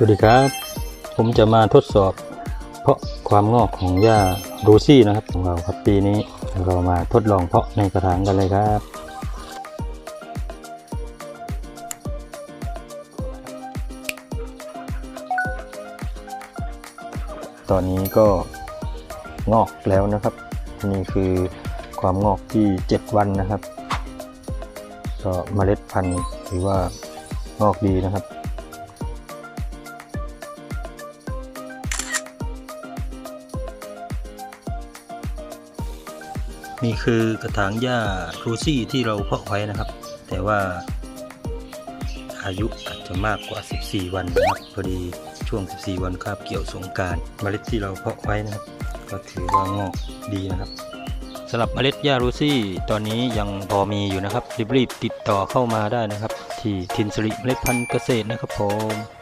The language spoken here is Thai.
สวัสดีครับ ผมจะมาทดสอบ เพาะความงอกของหญ้ารูซี่นะครับของเราครับปีนี้เรามาทดลองเพาะในกระถางกันเลยครับตอนนี้ก็งอกแล้วนะครับ นี่คือความงอกที่ 7 วันนะครับ ก็เมล็ดพันธุ์ถือว่างอกดีนะครับ นี่คือกระถางหญ้ารูซี่ที่เราเพาะไว้นะครับ แต่ว่าอายุอาจจะมากกว่า 14 วันนะครับพอดีช่วง 14 วันคาบเกี่ยวสงกรารเมล็ดที่เราเพาะไว้นะครับ ก็ถือว่างอกดีนะครับสำหรับเมล็ดหญ้ารูซี่ตอนนี้ยังพอมีอยู่นะครับรีบๆติดต่อเข้ามาได้นะครับ ที่ทินสริเมล็ดพันธุ์เกษตรนะครับผม